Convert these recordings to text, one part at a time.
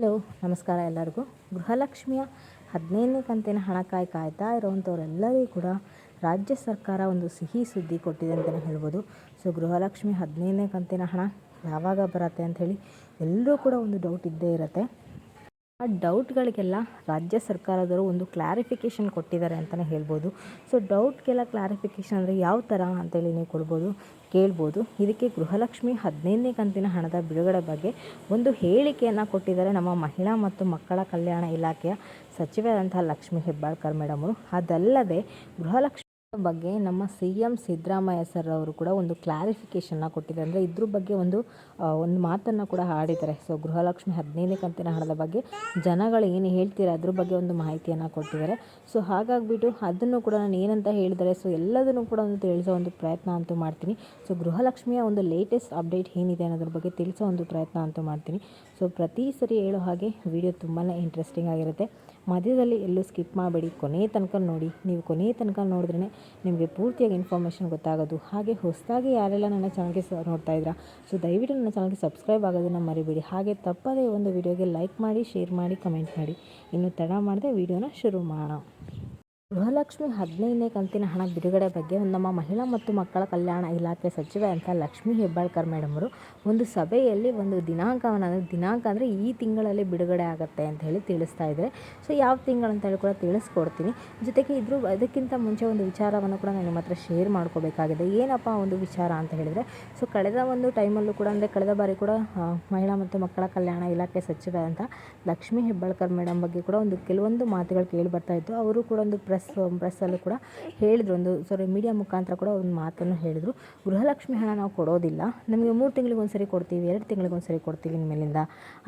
Hello, ನಮಸ್ಕಾರ ಎಲ್ಲರಿಗೂ. ಗೃಹಲಕ್ಷ್ಮಿಯ ಹದಿನೈದನೇ ಕಂತಿನ ಹಣಕ್ಕಾಗಿ ಕಾಯ್ತಾ ಇರೋವಂಥವರೆಲ್ಲರಿಗೂ ಕೂಡ ರಾಜ್ಯ ಸರ್ಕಾರ ಒಂದು ಸಿಹಿ ಸುದ್ದಿ ಕೊಟ್ಟಿದೆ ಅಂತಲೇ ಹೇಳ್ಬೋದು. ಸೊ, ಗೃಹಲಕ್ಷ್ಮಿ ಹದಿನೈದನೇ ಕಂತಿನ ಹಣ ಯಾವಾಗ ಬರುತ್ತೆ ಅಂಥೇಳಿ ಎಲ್ಲರೂ ಕೂಡ ಒಂದು ಡೌಟ್ ಇದ್ದೇ ಇರುತ್ತೆ. ಆ ಡೌಟ್ಗಳಿಗೆಲ್ಲ ರಾಜ್ಯ ಸರ್ಕಾರದವರು ಒಂದು ಕ್ಲಾರಿಫಿಕೇಷನ್ ಕೊಟ್ಟಿದ್ದಾರೆ ಅಂತಲೇ ಹೇಳ್ಬೋದು. ಸೊ ಡೌಟ್ಗೆಲ್ಲ ಕ್ಲಾರಿಫಿಕೇಷನ್ ಅಂದರೆ ಯಾವ ಥರ ಅಂತೇಳಿ ನೀವು ಕೊಡ್ಬೋದು, ಕೇಳ್ಬೋದು. ಇದಕ್ಕೆ ಗೃಹಲಕ್ಷ್ಮಿ ಹದಿನೈದನೇ ಕಂತಿನ ಹಣದ ಬಿಡುಗಡೆ ಬಗ್ಗೆ ಒಂದು ಹೇಳಿಕೆಯನ್ನು ಕೊಟ್ಟಿದ್ದಾರೆ ನಮ್ಮ ಮಹಿಳಾ ಮತ್ತು ಮಕ್ಕಳ ಕಲ್ಯಾಣ ಇಲಾಖೆಯ ಸಚಿವರಾದಂತಹ ಲಕ್ಷ್ಮೀ ಹೆಬ್ಬಾಳ್ಕರ್ ಮೇಡಮರು ಅದಲ್ಲದೆ ಗೃಹಲಕ್ಷ್ಮಿ ಬಗ್ಗೆ ನಮ್ಮ ಸಿ ಎಂ ಸಿದ್ದರಾಮಯ್ಯ ಸರ್ ಅವರು ಕೂಡ ಒಂದು ಕ್ಲಾರಿಫಿಕೇಶನ್ನ ಕೊಟ್ಟಿದ್ದಾರೆ. ಅಂದರೆ ಇದ್ರ ಬಗ್ಗೆ ಒಂದು ಒಂದು ಮಾತನ್ನು ಕೂಡ ಹಾಡಿದ್ದಾರೆ. ಸೊ ಗೃಹಲಕ್ಷ್ಮಿ ಹದಿನೈದನೇ ಕಂತಿನ ಹಣದ ಬಗ್ಗೆ ಜನಗಳು ಏನು ಹೇಳ್ತೀರಾ? ಅದ್ರ ಬಗ್ಗೆ ಒಂದು ಮಾಹಿತಿಯನ್ನು ಕೊಟ್ಟಿದ್ದಾರೆ. ಸೊ ಹಾಗಾಗಿಬಿಟ್ಟು ಅದನ್ನು ಕೂಡ ನಾನು ಏನಂತ ಹೇಳಿದರೆ ಸೊ ಎಲ್ಲದನ್ನು ಕೂಡ ಒಂದು ತಿಳಿಸೋ ಒಂದು ಪ್ರಯತ್ನ ಅಂತೂ ಮಾಡ್ತೀನಿ. ಸೊ ಗೃಹಲಕ್ಷ್ಮಿಯ ಒಂದು ಲೇಟೆಸ್ಟ್ ಅಪ್ಡೇಟ್ ಏನಿದೆ ಅನ್ನೋದ್ರ ಬಗ್ಗೆ ತಿಳಿಸೋ ಒಂದು ಪ್ರಯತ್ನ ಅಂತೂ ಮಾಡ್ತೀನಿ. ಸೊ ಪ್ರತಿ ಸರಿ ಹೇಳೋ ಹಾಗೆ ವಿಡಿಯೋ ತುಂಬಾ ಇಂಟ್ರೆಸ್ಟಿಂಗ್ ಆಗಿರುತ್ತೆ. ಮಧ್ಯದಲ್ಲಿ ಎಲ್ಲೂ ಸ್ಕಿಪ್ ಮಾಡಬೇಡಿ. ಕೊನೆಯ ತನಕ ನೋಡಿ. ನೀವು ಕೊನೆಯ ತನಕ ನೋಡಿದ್ರೇ ನಿಮಗೆ ಪೂರ್ತಿಯಾಗಿ ಇನ್ಫಾರ್ಮೇಷನ್ ಗೊತ್ತಾಗೋದು, ಹಾಗೆ ಹೊಸದಾಗಿ ಯಾರೆಲ್ಲ ನನ್ನ ಚಾನಲ್ಗೆ ನೋಡ್ತಾ ಇದ್ದೀರಾ ಸೊ ದಯವಿಟ್ಟು ನನ್ನ ಚಾನಲ್ಗೆ ಸಬ್ಸ್ಕ್ರೈಬ್ ಆಗೋದನ್ನು ಮರಿಬೇಡಿ. ಹಾಗೆ ತಪ್ಪದೇ ಒಂದು ವಿಡಿಯೋಗೆ ಲೈಕ್ ಮಾಡಿ ಶೇರ್ ಮಾಡಿ ಕಮೆಂಟ್ ಮಾಡಿ. ಇನ್ನು ತಡ ಮಾಡದೆ ವಿಡಿಯೋನ ಶುರು ಮಾಡೋಣ. ಗೃಹಲಕ್ಷ್ಮಿ ಹದಿನೈದನೇ ಕಂತಿನ ಹಣ ಬಿಡುಗಡೆ ಬಗ್ಗೆ ನಮ್ಮ ಮಹಿಳಾ ಮತ್ತು ಮಕ್ಕಳ ಕಲ್ಯಾಣ ಇಲಾಖೆ ಸಚಿವೆ ಅಂತ ಲಕ್ಷ್ಮೀ ಹೆಬ್ಬಾಳ್ಕರ್ ಮೇಡಮರು ಒಂದು ಸಭೆಯಲ್ಲಿ ಒಂದು ದಿನಾಂಕವನ್ನು ಅಂದರೆ ದಿನಾಂಕ ಅಂದರೆ ಈ ತಿಂಗಳಲ್ಲಿ ಬಿಡುಗಡೆ ಆಗುತ್ತೆ ಅಂತ ಹೇಳಿ ತಿಳಿಸ್ತಾ ಇದ್ದಾರೆ. ಸೊ ಯಾವ ತಿಂಗಳು ಅಂತ ಹೇಳಿ ಕೂಡ ತಿಳಿಸ್ಕೊಡ್ತೀನಿ. ಜೊತೆಗೆ ಇದ್ರ, ಅದಕ್ಕಿಂತ ಮುಂಚೆ ಒಂದು ವಿಚಾರವನ್ನು ಕೂಡ ನಾನು ನಿಮ್ಮ ಹತ್ರ ಶೇರ್ ಮಾಡ್ಕೋಬೇಕಾಗಿದೆ. ಏನಪ್ಪ ಒಂದು ವಿಚಾರ ಅಂತ ಹೇಳಿದರೆ ಸೊ ಕಳೆದ ಒಂದು ಟೈಮಲ್ಲೂ ಕೂಡ, ಅಂದರೆ ಕಳೆದ ಬಾರಿ ಕೂಡ ಮಹಿಳಾ ಮತ್ತು ಮಕ್ಕಳ ಕಲ್ಯಾಣ ಇಲಾಖೆ ಸಚಿವೆ ಅಂತ ಲಕ್ಷ್ಮೀ ಹೆಬ್ಬಾಳ್ಕರ್ ಮೇಡಮ್ ಬಗ್ಗೆ ಕೂಡ ಒಂದು ಕೆಲವೊಂದು ಮಾತುಗಳು ಕೇಳಿ ಬರ್ತಾ ಇತ್ತು. ಅವರು ಕೂಡ ಒಂದು ಪ್ರೆಸ್ ಪ್ರೆಸ್ಸಲ್ಲೂ ಕೂಡ ಹೇಳಿದ್ರು ಒಂದು ಸಾರಿ ಮೀಡಿಯಾ ಮುಖಾಂತರ ಕೂಡ ಒಂದು ಮಾತನ್ನು ಹೇಳಿದರು. ಗೃಹಲಕ್ಷ್ಮಿ ಹಣ ನಾವು ಕೊಡೋದಿಲ್ಲ. ನಮಗೆ ಮೂರು ತಿಂಗಳಿಗೆ ಒಂದು ಕೊಡ್ತೀವಿ, ಎರಡು ತಿಂಗಳಿಗೆ ಒಂದು ಸರಿ ಕೊಡ್ತೀವಿ ನಿಮ್ಮೇಲಿಂದ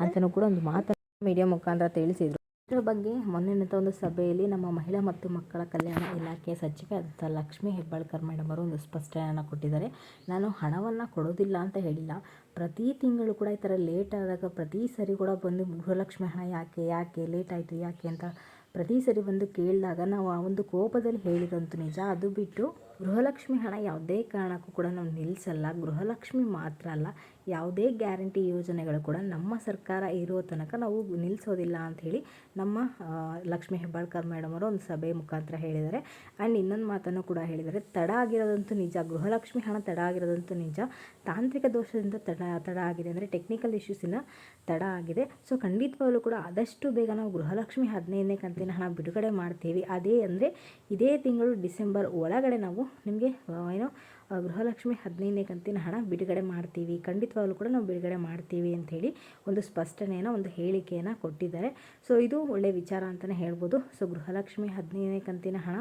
ಅಂತಲೂ ಕೂಡ ಒಂದು ಮಾತನ್ನು ಮೀಡಿಯಾ ಮುಖಾಂತರ ತಿಳಿಸಿದರು. ಇದರ ಬಗ್ಗೆ ಮೊನ್ನೆ ನಡೆದ ಒಂದು ಸಭೆಯಲ್ಲಿ ನಮ್ಮ ಮಹಿಳಾ ಮತ್ತು ಮಕ್ಕಳ ಕಲ್ಯಾಣ ಇಲಾಖೆ ಸಚಿವೆ ಆದಂಥ ಲಕ್ಷ್ಮಿ ಹೆಬ್ಬಾಳ್ಕರ್ ಮೇಡಮ್ ಅವರು ಒಂದು ಸ್ಪಷ್ಟನೆಯನ್ನು ಕೊಟ್ಟಿದ್ದಾರೆ. ನಾನು ಹಣವನ್ನು ಕೊಡೋದಿಲ್ಲ ಅಂತ ಹೇಳಿಲ್ಲ. ಪ್ರತಿ ತಿಂಗಳು ಕೂಡ ಈ ಥರ ಲೇಟ್ ಆದಾಗ ಪ್ರತಿ ಸರಿ ಕೂಡ ಬಂದು ಗೃಹಲಕ್ಷ್ಮಿ ಹಣ ಯಾಕೆ ಯಾಕೆ ಲೇಟ್ ಆಯಿತು, ಯಾಕೆ ಅಂತ ಪ್ರತಿ ಸರಿ ಬಂದು ಕೇಳಿದಾಗ ನಾವು ಆ ಒಂದು ಕೋಪದಲ್ಲಿ ಹೇಳಿದಂತೂ ನಿಜ. ಅದು ಬಿಟ್ಟು ಗೃಹಲಕ್ಷ್ಮಿ ಹಣ ಯಾವುದೇ ಕಾರಣಕ್ಕೂ ಕೂಡ ನಾವು ನಿಲ್ಲಿಸಲ್ಲ ಗೃಹಲಕ್ಷ್ಮಿ ಮಾತ್ರ ಅಲ್ಲ. ಯಾವುದೇ ಗ್ಯಾರಂಟಿ ಯೋಜನೆಗಳು ಕೂಡ ನಮ್ಮ ಸರ್ಕಾರ ಇರೋ ತನಕ ನಾವು ನಿಲ್ಲಿಸೋದಿಲ್ಲ ಅಂಥೇಳಿ ನಮ್ಮ ಲಕ್ಷ್ಮೀ ಹೆಬ್ಬಾಳ್ಕರ್ ಮೇಡಮ್ ಅವರು ಒಂದು ಸಭೆ ಮುಖಾಂತರ ಹೇಳಿದ್ದಾರೆ. ಆ್ಯಂಡ್ ಇನ್ನೊಂದು ಮಾತನ್ನು ಕೂಡ ಹೇಳಿದ್ದಾರೆ. ತಡ ಆಗಿರೋದಂತೂ ನಿಜ, ಗೃಹಲಕ್ಷ್ಮಿ ಹಣ ತಡ ಆಗಿರೋದಂತೂ ನಿಜ. ತಾಂತ್ರಿಕ ದೋಷದಿಂದ ತಡ ತಡ ಆಗಿದೆ ಅಂದರೆ ಟೆಕ್ನಿಕಲ್ ಇಶ್ಯೂಸಿನ ತಡ ಆಗಿದೆ. ಸೊ ಖಂಡಿತವಾಗಲೂ ಕೂಡ ಆದಷ್ಟು ಬೇಗ ನಾವು ಗೃಹಲಕ್ಷ್ಮಿ ಹದಿನೈದನೇ ಕಂತಿನ ಹಣ ಬಿಡುಗಡೆ ಮಾಡ್ತೀವಿ. ಅದೇ ಅಂದರೆ ಇದೇ ತಿಂಗಳು ಡಿಸೆಂಬರ್ ಒಳಗಡೆ ನಾವು ನಿಮಗೆ ಏನೋ ಗೃಹಲಕ್ಷ್ಮಿ ಹದಿನೈದನೇ ಕಂತಿನ ಹಣ ಬಿಡುಗಡೆ ಮಾಡ್ತೀವಿ. ಖಂಡಿತವಾಗ್ಲೂ ಕೂಡ ನಾವು ಬಿಡುಗಡೆ ಮಾಡ್ತೀವಿ ಅಂಥೇಳಿ ಒಂದು ಸ್ಪಷ್ಟನೆಯನ್ನು, ಒಂದು ಹೇಳಿಕೆಯನ್ನು ಕೊಟ್ಟಿದ್ದಾರೆ. ಸೊ ಇದು ಒಳ್ಳೆಯ ವಿಚಾರ ಅಂತಲೇ ಹೇಳ್ಬೋದು. ಸೊ ಗೃಹಲಕ್ಷ್ಮಿ ಹದಿನೈದನೇ ಕಂತಿನ ಹಣ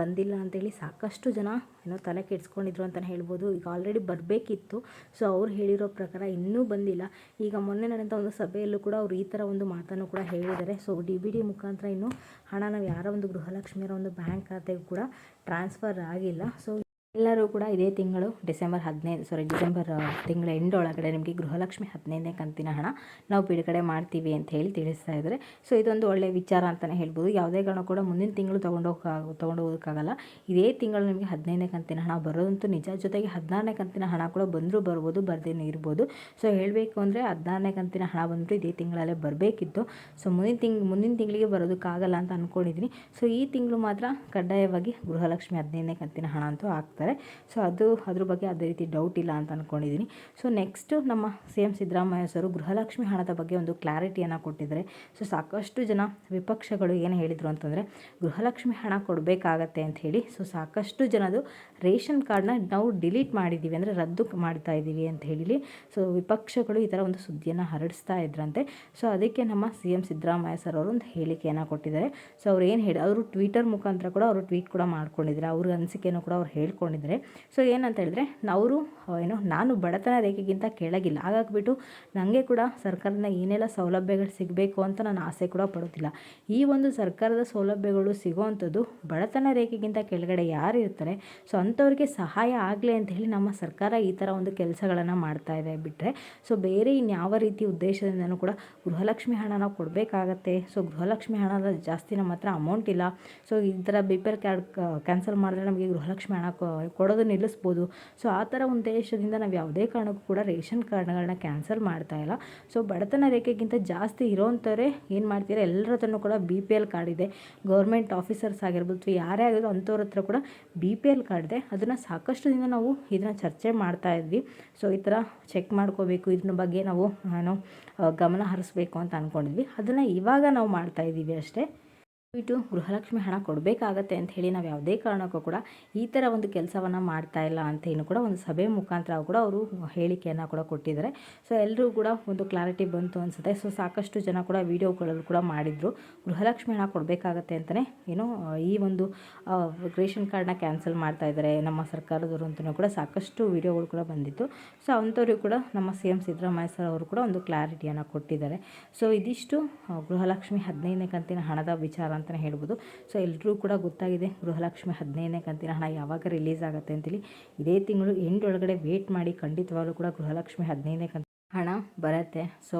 ಬಂದಿಲ್ಲ ಅಂತೇಳಿ ಸಾಕಷ್ಟು ಜನ ಏನೋ ತಲೆ ಕೆಡಿಸ್ಕೊಂಡಿದ್ರು ಅಂತಲೇ ಹೇಳ್ಬೋದು. ಈಗ ಆಲ್ರೆಡಿ ಬರಬೇಕಿತ್ತು. ಸೊ ಅವ್ರು ಹೇಳಿರೋ ಪ್ರಕಾರ ಇನ್ನೂ ಬಂದಿಲ್ಲ. ಈಗ ಮೊನ್ನೆ ನಡೆದ ಒಂದು ಸಭೆಯಲ್ಲೂ ಕೂಡ ಅವರು ಈ ಥರ ಒಂದು ಮಾತನ್ನು ಕೂಡ ಹೇಳಿದ್ದಾರೆ. ಸೊ ಡಿ ಬಿ ಡಿ ಮುಖಾಂತರ ಇನ್ನೂ ಹಣ ನಾವು ಯಾರ ಒಂದು ಗೃಹಲಕ್ಷ್ಮಿಯರ ಒಂದು ಬ್ಯಾಂಕ್ ಖಾತೆಗೂ ಕೂಡ ಟ್ರಾನ್ಸ್ಫರ್ ಆಗಿಲ್ಲ. ಸೊ ಎಲ್ಲರೂ ಕೂಡ ಇದೇ ತಿಂಗಳು ಡಿಸೆಂಬರ್ ಹದಿನೈದು ಸಾರಿ ಡಿಸೆಂಬರ್ ತಿಂಗಳ ಎಂಡ್ ಒಳಗಡೆ ನಿಮಗೆ ಗೃಹಲಕ್ಷ್ಮಿ ಹದಿನೈದನೇ ಕಂತಿನ ಹಣ ನಾವು ಬಿಡುಗಡೆ ಮಾಡ್ತೀವಿ ಅಂತ ಹೇಳಿ ತಿಳಿಸ್ತಾ ಇದ್ದಾರೆ. ಸೊ ಇದೊಂದು ಒಳ್ಳೆಯ ವಿಚಾರ ಅಂತಲೇ ಹೇಳ್ಬೋದು. ಯಾವುದೇ ಕಾರಣ ಕೂಡ ಮುಂದಿನ ತಿಂಗಳು ತೊಗೊಂಡೋಗ ತೊಗೊಂಡೋಗೋದಕ್ಕಾಗಲ್ಲ ಇದೇ ತಿಂಗಳು ನಿಮಗೆ ಹದಿನೈದನೇ ಕಂತಿನ ಹಣ ಬರೋದಂತೂ ನಿಜ. ಜೊತೆಗೆ ಹದಿನಾರನೇ ಕಂತಿನ ಹಣ ಕೂಡ ಬಂದರೂ ಬರ್ಬೋದು ಬರ್ದೇನೆ ಇರ್ಬೋದು. ಸೊ ಹೇಳಬೇಕು ಅಂದರೆ ಹದಿನಾರನೇ ಕಂತಿನ ಹಣ ಬಂದರೂ ಇದೇ ತಿಂಗಳಲ್ಲೇ ಬರಬೇಕಿತ್ತು. ಸೊ ಮುಂದಿನ ತಿಂಗ್, ಮುಂದಿನ ತಿಂಗಳಿಗೆ ಬರೋದಕ್ಕಾಗಲ್ಲ ಅಂತ ಅಂದ್ಕೊಂಡಿದ್ದೀನಿ ಸೊ ಈ ತಿಂಗಳು ಮಾತ್ರ ಕಡ್ಡಾಯವಾಗಿ ಗೃಹಲಕ್ಷ್ಮಿ ಹದಿನೈದನೇ ಕಂತಿನ ಹಣ ಅಂತೂ ಆಗ್ತಾರೆ ಸೊ ಅದು ಅದ್ರ ಬಗ್ಗೆ ಅದೇ ರೀತಿ ಡೌಟ್ ಇಲ್ಲ ಅಂತ ಅಂದ್ಕೊಂಡಿದ್ದೀನಿ ಸೊ ನೆಕ್ಸ್ಟು ನಮ್ಮ C M Siddaramaiah sir Gruhalakshmi ಹಣದ ಬಗ್ಗೆ ಒಂದು ಕ್ಲಾರಿಟಿಯನ್ನು ಕೊಟ್ಟಿದ್ದಾರೆ. ಸೊ ಸಾಕಷ್ಟು ಜನ ವಿಪಕ್ಷಗಳು ಏನು ಹೇಳಿದರು ಅಂತಂದರೆ, ಗೃಹಲಕ್ಷ್ಮಿ ಹಣ ಕೊಡಬೇಕಾಗತ್ತೆ ಅಂತ ಹೇಳಿ ಸೊ ಸಾಕಷ್ಟು ಜನದು ರೇಷನ್ ಕಾರ್ಡ್ನ ನಾವು ಡಿಲೀಟ್ ಮಾಡಿದ್ದೀವಿ ಅಂದರೆ ರದ್ದು ಮಾಡ್ತಾ ಇದ್ದೀವಿ ಅಂತ ಹೇಳಿ ಸೊ ವಿಪಕ್ಷಗಳು ಈ ಥರ ಒಂದು ಸುದ್ದಿಯನ್ನು ಹರಡಿಸ್ತಾ ಇದ್ರಂತೆ. ಸೊ ಅದಕ್ಕೆ ನಮ್ಮ ಸಿ ಎಂ ಸಿದ್ದರಾಮಯ್ಯ ಸರ್ ಅವರು ಒಂದು ಹೇಳಿಕೆಯನ್ನು ಕೊಟ್ಟಿದ್ದಾರೆ. ಸೊ ಅವ್ರು ಏನು ಹೇಳಿ, ಅವರು ಟ್ವಿಟರ್ ಮುಖಾಂತರ ಕೂಡ ಅವರು ಟ್ವೀಟ್ ಕೂಡ ಮಾಡ್ಕೊಂಡಿದ್ದಾರೆ. ಅವ್ರ ಅನಿಸಿಕೆಯನ್ನು ಕೂಡ ಅವ್ರು ಹೇಳ್ಕೊಂಡು ಅಂದ್ಕೊಂಡಿದ್ದಾರೆ ಸೊ ಏನಂತ ಹೇಳಿದ್ರೆ ಅವರು ಏನು, ನಾನು ಬಡತನ ರೇಖೆಗಿಂತ ಕೆಳಗಿಲ್ಲ. ಹಾಗಾಗ್ಬಿಟ್ಟು ನನಗೆ ಕೂಡ ಸರ್ಕಾರದಿಂದ ಏನೆಲ್ಲ ಸೌಲಭ್ಯಗಳು ಸಿಗಬೇಕು ಅಂತ ನಾನು ಆಸೆ ಕೂಡ ಪಡೋದಿಲ್ಲ ಈ ಒಂದು ಸರ್ಕಾರದ ಸೌಲಭ್ಯಗಳು ಸಿಗೋವಂಥದ್ದು ಬಡತನ ರೇಖೆಗಿಂತ ಕೆಳಗಡೆ ಯಾರು ಇರ್ತಾರೆ ಸೊ ಅಂಥವ್ರಿಗೆ ಸಹಾಯ ಆಗಲಿ ಅಂತ ಹೇಳಿ ನಮ್ಮ ಸರ್ಕಾರ ಈ ಥರ ಒಂದು ಕೆಲಸಗಳನ್ನು ಮಾಡ್ತಾ ಇದೆ ಬಿಟ್ಟರೆ ಸೊ, ಬೇರೆ ಇನ್ಯಾವ ರೀತಿ ಉದ್ದೇಶದಿಂದನೂ ಕೂಡ ಗೃಹಲಕ್ಷ್ಮಿ ಹಣ ನಾವು ಕೊಡಬೇಕಾಗತ್ತೆ. ಸೊ, ಗೃಹಲಕ್ಷ್ಮಿ ಹಣದ ಜಾಸ್ತಿ ನಮ್ಮ ಹತ್ರ ಅಮೌಂಟ್ ಇಲ್ಲ. ಸೊ ಈ ಥರ B P L card cancel ಮಾಡಿದ್ರೆ ನಮಗೆ ಗೃಹಲಕ್ಷ್ಮಿ ಹಣ ಕೊಡೋದು ನಿಲ್ಲಿಸ್ಬೋದು. ಸೊ ಆ ಥರ ಉದ್ದೇಶದಿಂದ ನಾವು ಯಾವುದೇ ಕಾರಣಕ್ಕೂ ಕೂಡ ರೇಷನ್ ಕಾರ್ಡ್ಗಳನ್ನ ಕ್ಯಾನ್ಸಲ್ ಮಾಡ್ತಾ ಇಲ್ಲ. ಸೊ ಬಡತನ ರೇಖೆಗಿಂತ ಜಾಸ್ತಿ ಇರೋವಂಥವ್ರೆ ಏನು ಮಾಡ್ತೀರಾ? ಎಲ್ಲರ ಹತ್ರನೂ ಕೂಡ ಬಿ ಪಿ ಎಲ್ ಕಾರ್ಡ್ ಇದೆ. ಗೌರ್ಮೆಂಟ್ ಆಫೀಸರ್ಸ್ ಆಗಿರ್ಬೋದು ಯಾರೇ ಆಗಿದ್ರು ಅಂಥವ್ರ ಹತ್ರ ಕೂಡ ಬಿ ಪಿ ಎಲ್ ಕಾರ್ಡ್ ಇದೆ. ಅದನ್ನು ಸಾಕಷ್ಟು ದಿನ ನಾವು ಇದನ್ನು ಚರ್ಚೆ ಮಾಡ್ತಾ ಇದ್ವಿ. ಸೊ ಈ ಥರ ಚೆಕ್ ಮಾಡ್ಕೋಬೇಕು. ಇದ್ರ ಬಗ್ಗೆ ನಾವು, ನಾನು ಗಮನ ಹರಿಸ್ಬೇಕು ಅಂತ ಅಂದ್ಕೊಂಡಿದ್ವಿ ಅದನ್ನು ಇವಾಗ ನಾವು ಮಾಡ್ತಾ ಇದ್ದೀವಿ ಅಷ್ಟೇ. ದಯವಿಟ್ಟು ಗೃಹಲಕ್ಷ್ಮಿ ಹಣ ಕೊಡಬೇಕಾಗತ್ತೆ ಅಂತ ಹೇಳಿ ನಾವು ಯಾವುದೇ ಕಾರಣಕ್ಕೂ ಕೂಡ ಈ ಥರ ಒಂದು ಕೆಲಸವನ್ನು ಮಾಡ್ತಾ ಇಲ್ಲ ಅಂತ ಏನು ಕೂಡ ಒಂದು ಸಭೆ ಮುಖಾಂತರ ಕೂಡ ಅವರು ಹೇಳಿಕೆಯನ್ನು ಕೂಡ ಕೊಟ್ಟಿದ್ದಾರೆ. ಸೊ ಎಲ್ಲರೂ ಕೂಡ ಒಂದು ಕ್ಲಾರಿಟಿ ಬಂತು ಅನಿಸುತ್ತೆ. ಸೊ ಸಾಕಷ್ಟು ಜನ ಕೂಡ ವಿಡಿಯೋಗಳಲ್ಲೂ ಕೂಡ ಮಾಡಿದರು. ಗೃಹಲಕ್ಷ್ಮಿ ಹಣ ಕೊಡಬೇಕಾಗತ್ತೆ ಅಂತಲೇ ಏನೋ ಈ ಒಂದು ರೇಷನ್ ಕಾರ್ಡನ್ನ ಕ್ಯಾನ್ಸಲ್ ಮಾಡ್ತಾ ಇದ್ದಾರೆ. ನಮ್ಮ ಸರ್ಕಾರದವರು ಅಂತಲೂ ಕೂಡ ಸಾಕಷ್ಟು ವೀಡಿಯೋಗಳು ಕೂಡ ಬಂದಿತ್ತು. ಸೊ ಅಂಥವ್ರಿಗೂ ಕೂಡ ನಮ್ಮ ಸಿ ಎಂ ಸಿದ್ದರಾಮಯ್ಯ ಸರ್ ಅವರು ಕೂಡ ಒಂದು ಕ್ಲಾರಿಟಿಯನ್ನು ಕೊಟ್ಟಿದ್ದಾರೆ. ಸೊ ಇದಿಷ್ಟು ಗೃಹಲಕ್ಷ್ಮಿ ಹದಿನೈದನೇ ಕಂತಿನ ಹಣದ ವಿಚಾರ ಅಂತಲೇ ಹೇಳ್ಬೋದು. ಸೊ ಎಲ್ಲರೂ ಕೂಡ ಗೊತ್ತಾಗಿದೆ ಗೃಹಲಕ್ಷ್ಮಿ ಹದಿನೈದನೇ ಕಂತಿನ ಹಣ ಯಾವಾಗ ರಿಲೀಸ್ ಆಗುತ್ತೆ ಅಂತೇಳಿ. ಇದೇ ತಿಂಗಳು ಎಂಡ್ ಒಳಗಡೆ ವೇಟ್ ಮಾಡಿ ಖಂಡಿತವಾಗ್ಲೂ ಕೂಡ ಗೃಹಲಕ್ಷ್ಮಿ ಹದಿನೈದನೇ ಕಂತು ಹಣ ಬರುತ್ತೆ. ಸೊ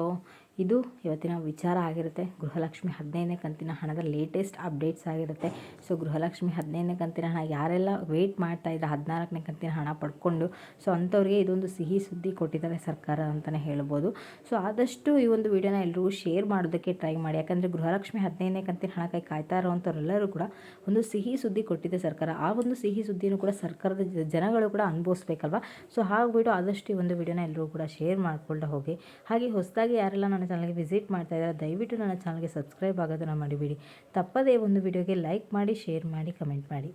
ಇದು ಇವತ್ತಿನ ವಿಚಾರ ಆಗಿರುತ್ತೆ. ಗೃಹಲಕ್ಷ್ಮಿ ಹದಿನೈದನೇ ಕಂತಿನ ಹಣದ ಲೇಟೆಸ್ಟ್ ಅಪ್ಡೇಟ್ಸ್ ಆಗಿರುತ್ತೆ. ಸೊ ಗೃಹಲಕ್ಷ್ಮಿ ಹದಿನೈದನೇ ಕಂತಿನ ಹಣ ಯಾರೆಲ್ಲ ವೇಟ್ ಮಾಡ್ತಾ ಇದ್ದಾರೆ ಹದಿನಾಲ್ಕನೇ ಕಂತಿನ ಹಣ ಪಡ್ಕೊಂಡು ಸೊ ಅಂಥವ್ರಿಗೆ ಇದೊಂದು ಸಿಹಿ ಸುದ್ದಿ ಕೊಟ್ಟಿದ್ದಾರೆ ಸರ್ಕಾರ ಅಂತಲೇ ಹೇಳ್ಬೋದು. ಸೊ ಆದಷ್ಟು ಈ ಒಂದು ವಿಡಿಯೋನ ಎಲ್ಲರೂ ಶೇರ್ ಮಾಡೋದಕ್ಕೆ ಟ್ರೈ ಮಾಡಿ. ಯಾಕಂದರೆ ಗೃಹಲಕ್ಷ್ಮಿ ಹದಿನೈದನೇ ಕಂತಿನ ಹಣಕ್ಕಾಗಿ ಕಾಯ್ತಾ ಇರೋವಂಥವ್ರೆಲ್ಲರೂ ಕೂಡ ಒಂದು ಸಿಹಿ ಸುದ್ದಿ ಕೊಟ್ಟಿದೆ ಸರ್ಕಾರ. ಆ ಒಂದು ಸಿಹಿ ಸುದ್ದಿನೂ ಕೂಡ ಸರ್ಕಾರದ ಜನಗಳು ಕೂಡ ಅನುಭವಿಸ್ಬೇಕಲ್ವ? ಸೊ ಹಾಗ್ಬಿಟ್ಟು ಆದಷ್ಟು ಈ ಒಂದು ವಿಡಿಯೋನ ಎಲ್ಲರೂ ಕೂಡ ಶೇರ್ ಮಾಡ್ಕೊಳ್ತಾ ಹೋಗಿ. ಹಾಗೆ ಹೊಸದಾಗಿ ಯಾರೆಲ್ಲ ನನ್ನ ಚಾನಲ್ಗೆ ವಿಸಿಟ್ ಮಾಡ್ತಾ ಇದ್ದಾರೆ ದಯವಿಟ್ಟು ನನ್ನ ಚಾನಲ್ಗೆ ಸಬ್ಸ್ಕ್ರೈಬ್ ಆಗೋದನ್ನು ಮಾಡಿಬಿಡಿ ತಪ್ಪದೇ ಒಂದು ವಿಡಿಯೋಗೆ ಲೈಕ್ ಮಾಡಿ ಶೇರ್ ಮಾಡಿ ಕಮೆಂಟ್ ಮಾಡಿ.